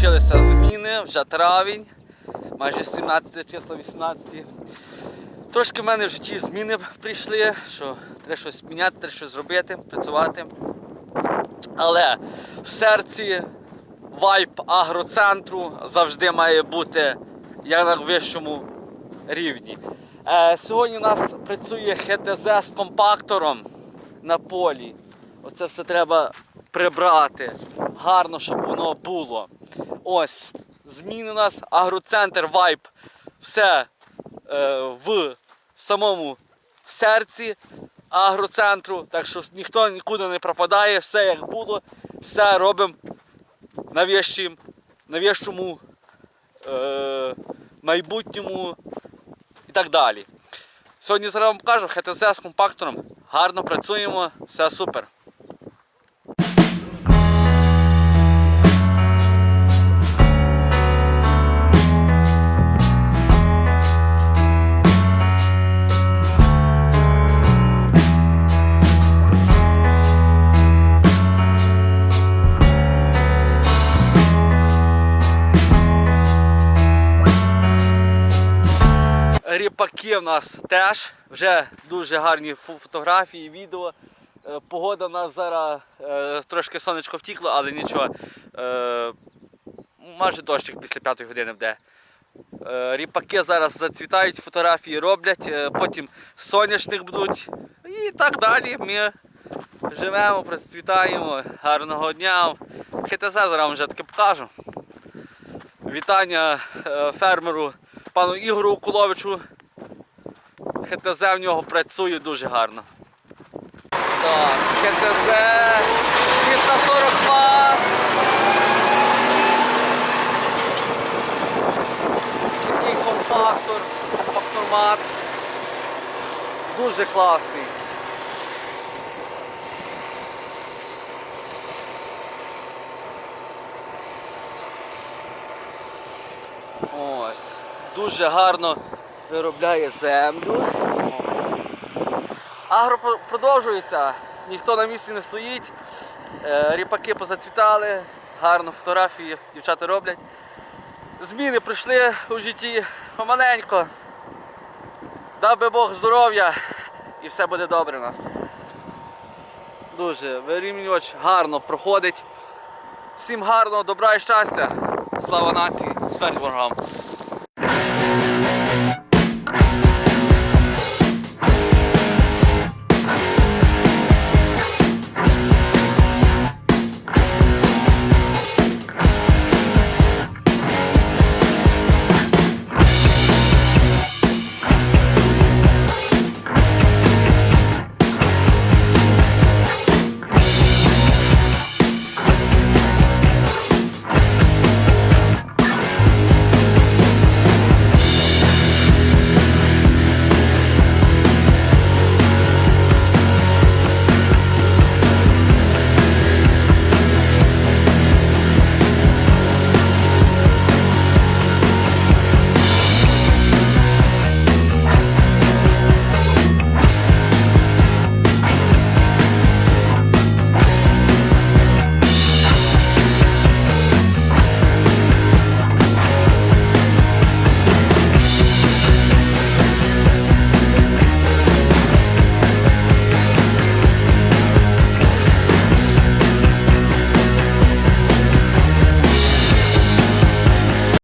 почалися зміни, вже травень, майже 17 число 18. Трошки в мене в житті зміни прийшли, що треба щось міняти, треба щось зробити, працювати. Але в серці вайб агроцентру завжди має бути як на вищому рівні. Е, сьогодні у нас працює ХТЗ з компактором на полі. Оце все треба прибрати. Гарно, щоб воно було. Ось, зміни у нас агроцентр вайб. Все е, в самому серці агроцентру. Так що ніхто нікуди не пропадає, все як було, все робимо на вищим, на вищому е, майбутньому і так далі. Сьогодні зараз вам покажу ХТЗ з компактором. Гарно працюємо, все супер. Ріпаки в нас теж вже дуже гарні фотографії, відео. Е, Погода в нас зараз е, трошки сонечко втікло, але нічого. Е, майже дощик після п'ятої години буде. Ріпаки зараз зацвітають, фотографії роблять, потім соняшник будуть і так далі. Ми живемо, процвітаємо. Гарного дня. ХТЗ зараз вам вже таки покажу. Вітання фермеру пану Ігору Уколовичу. ХТЗ в нього працює дуже гарно. Так, ХТЗ 342. Ось Такий компактор, компактормат. Дуже класний. Ось. Дуже гарно виробляє землю. Агро продовжується, ніхто на місці не стоїть. Е, Ріпаки позацвітали, гарно фотографії дівчата роблять. Зміни прийшли у житті помаленько. Дав би Бог здоров'я і все буде добре у нас. Дуже вирівнювач гарно проходить. Всім гарного, добра і щастя. Слава нації, смерть ворогам.